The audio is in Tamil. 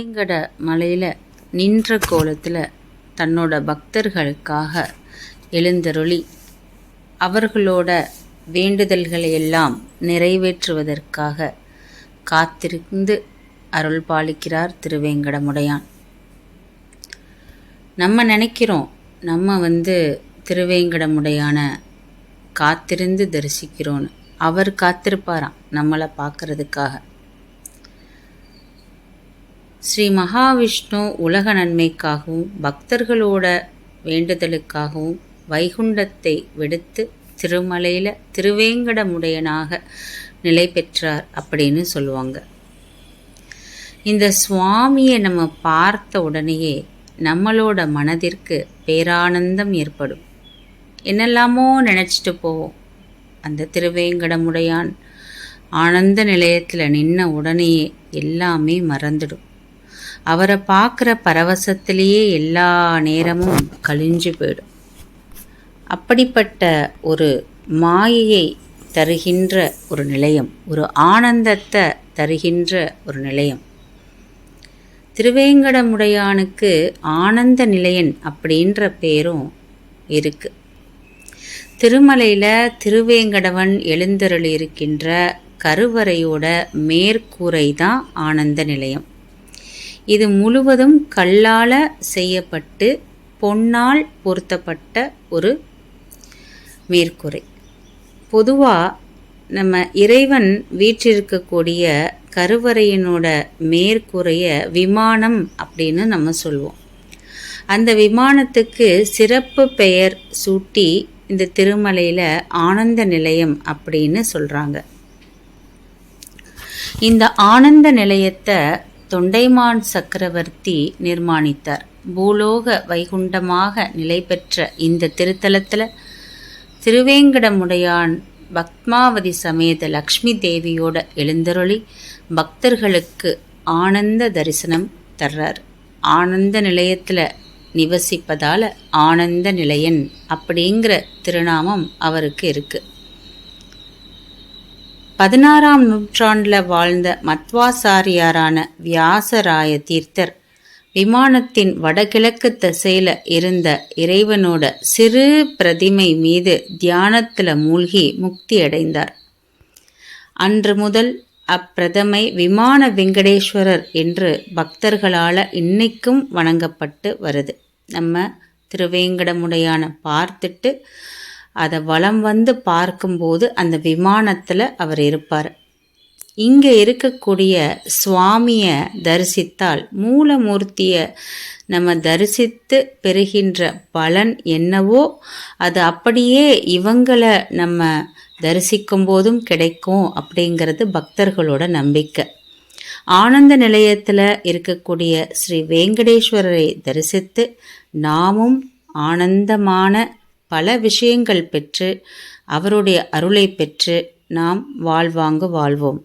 வேங்கட மலையில் நின்ற கோலத்தில் தன்னோட பக்தர்களுக்காக எழுந்தருளி அவர்களோட வேண்டுதல்களை எல்லாம் நிறைவேற்றுவதற்காக காத்திருந்து அருள் பாலிக்கிறார் திருவேங்கடமுடையான். நம்ம நினைக்கிறோம் நம்ம வந்து திருவேங்கடமுடையான காத்திருந்து தரிசிக்கிறோன்னு. அவர் காத்திருப்பாராம் நம்மளை பார்க்கறதுக்காக ஸ்ரீ மகாவிஷ்ணு உலக நன்மைக்காகவும் பக்தர்களோட வேண்டுதலுக்காகவும் வைகுண்டத்தை விடுத்து திருமலையில் திருவேங்கடமுடையனாக நிலை பெற்றார் அப்படின்னு சொல்லுவாங்க. இந்த சுவாமியை நம்ம பார்த்த உடனேயே நம்மளோட மனதிற்கு பேரானந்தம் ஏற்படும். என்னெல்லாமோ நினச்சிட்டு போவோம். அந்த திருவேங்கடமுடையான் ஆனந்த நிலையத்தில் நின்ன உடனேயே எல்லாமே மறந்துடும். அவரை பார்க்குற பரவசத்திலேயே எல்லா நேரமும் கழிஞ்சு போயிடும். அப்படிப்பட்ட ஒரு மாயையை தருகின்ற ஒரு நிலையம் ஒரு ஆனந்தத்தை தருகின்ற ஒரு நிலையம். திருவேங்கடமுடையானுக்கு ஆனந்த நிலையன் அப்படின்ற பேரும் இருக்கு. திருமலையில் திருவேங்கடவன் எழுந்தருள் இருக்கின்ற கருவறையோட மேற்கூரை தான் ஆனந்த நிலையம். இது முழுவதும் கல்லால் செய்யப்பட்டு பொன்னால் பொருத்தப்பட்ட ஒரு மேற்கூரை. பொதுவாக நம்ம இறைவன் வீற்றிருக்கக்கூடிய கருவறையினோட மேற்கூரைய விமானம் அப்படின்னு நம்ம சொல்லுவோம் அந்த விமானத்துக்கு சிறப்பு பெயர் சூட்டி இந்த திருமலையில் ஆனந்த நிலையம் அப்படின்னு சொல்கிறாங்க இந்த ஆனந்த நிலையத்தை தொண்டைமான் சக்கரவர்த்தி நிர்மாணித்தார். பூலோக வைகுண்டமாக நிலை பெற்ற இந்த திருத்தலத்தில் திருவேங்கடமுடையான் பத்மாவதி சமேத லக்ஷ்மி தேவியோட எழுந்தருளி பக்தர்களுக்கு ஆனந்த தரிசனம் தர்றார். ஆனந்த நிலையத்தில் நிவசிப்பதால் ஆனந்த நிலையன் அப்படிங்கிற திருநாமம் அவருக்கு இருக்குது பதினாறாம் நூற்றாண்டில் வாழ்ந்த மத்வாசாரியாரான வியாசராய தீர்த்தர் விமானத்தின் வடகிழக்கு திசையில் இருந்த இறைவனோட சிறு பிரதிமை மீது தியானத்தில் மூழ்கி முக்தி அடைந்தார். அன்று முதல் அப்பிரதமை விமான வெங்கடேஸ்வரர் என்று பக்தர்களால் இன்னைக்கும் வணங்கப்பட்டு வருது. நம்ம திருவேங்கடமுடையான பார்த்துட்டு அதை வலம் வந்து பார்க்கும்போது அந்த விமானத்தில் அவர் இருப்பார். இங்கே இருக்கக்கூடிய சுவாமியை தரிசித்தால் மூலமூர்த்தியை நம்ம தரிசித்து பெறுகின்ற பலன் என்னவோ அது அப்படியே இவங்களை நம்ம தரிசிக்கும் போதும் கிடைக்கும் அப்படிங்கிறது பக்தர்களோட நம்பிக்கை. ஆனந்த நிலையத்தில் இருக்கக்கூடிய ஸ்ரீ வேங்கடேஸ்வரரை தரிசித்து நாமும் ஆனந்தமான பல விஷயங்கள் பெற்று அவருடைய அருளை பெற்று நாம் வாழ்வாங்கு வாழ்வோம்.